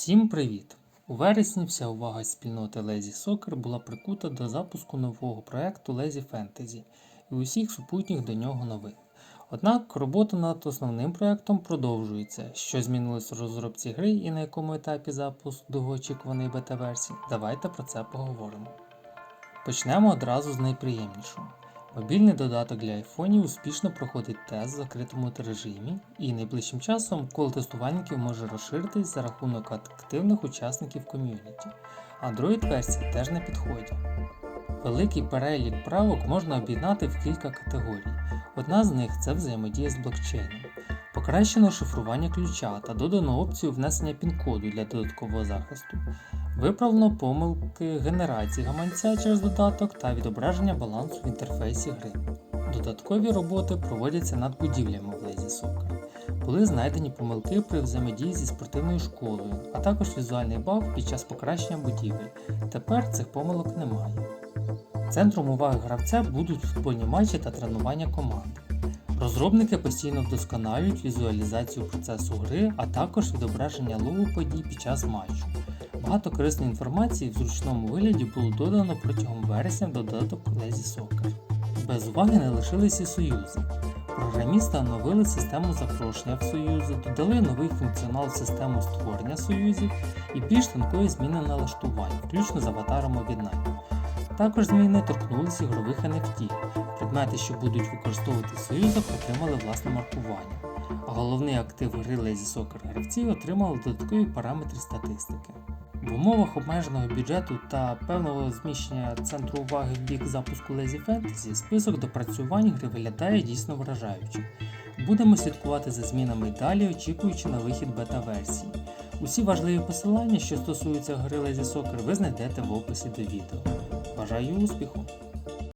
Всім привіт! У вересні вся увага спільноти Lazy Soccer була прикута до запуску нового проекту Lazy Fantasy і усіх супутніх до нього новин. Однак робота над основним проектом продовжується. Що змінилось в розробці гри і на якому етапі запуск довгоочікуваної бета-версії, давайте про це поговоримо. Почнемо одразу з найприємнішого. Мобільний додаток для айфонів успішно проходить тест в закритому режимі, і найближчим часом коло тестувальників може розширитись за рахунок активних учасників ком'юніті. Android-версія теж на підході. Великий перелік правок можна об'єднати в кілька категорій. Одна з них це взаємодія з блокчейном. Покращено шифрування ключа та додано опцію внесення пін-коду для додаткового захисту. Виправлено помилки генерації гаманця через додаток та відображення балансу в інтерфейсі гри. Додаткові роботи проводяться над будівлями в Lazy Soccer. Були знайдені помилки при взаємодії зі спортивною школою, а також візуальний баг під час покращення будівель. Тепер цих помилок немає. Центром уваги гравця будуть футбольні матчі та тренування команд. Розробники постійно вдосконалюють візуалізацію процесу гри, а також відображення логу подій під час матчу. Багато корисної інформації в зручному вигляді було додано протягом вересня в додаток Lazy Soccer. Без уваги не лишилися союзи. Програмісти оновили систему запрошення в союзи, додали новий функціонал в систему створення союзів і більш тонкої зміни налаштувань, включно з аватаром об'єднання. Також зміни торкнулися ігрових NFT. Предмети, що будуть використовувати в союзах, отримали власне маркування. А головний актив гри Lazy Soccer гравців отримали додаткові параметри статистики. В умовах обмеженого бюджету та певного зміщення центру уваги в бік запуску Lazy Fantasy список допрацювань гри виглядає дійсно вражаючим. Будемо слідкувати за змінами далі, очікуючи на вихід бета-версії. Усі важливі посилання, що стосуються гри Lazy Soccer, ви знайдете в описі до відео. Бажаю успіху!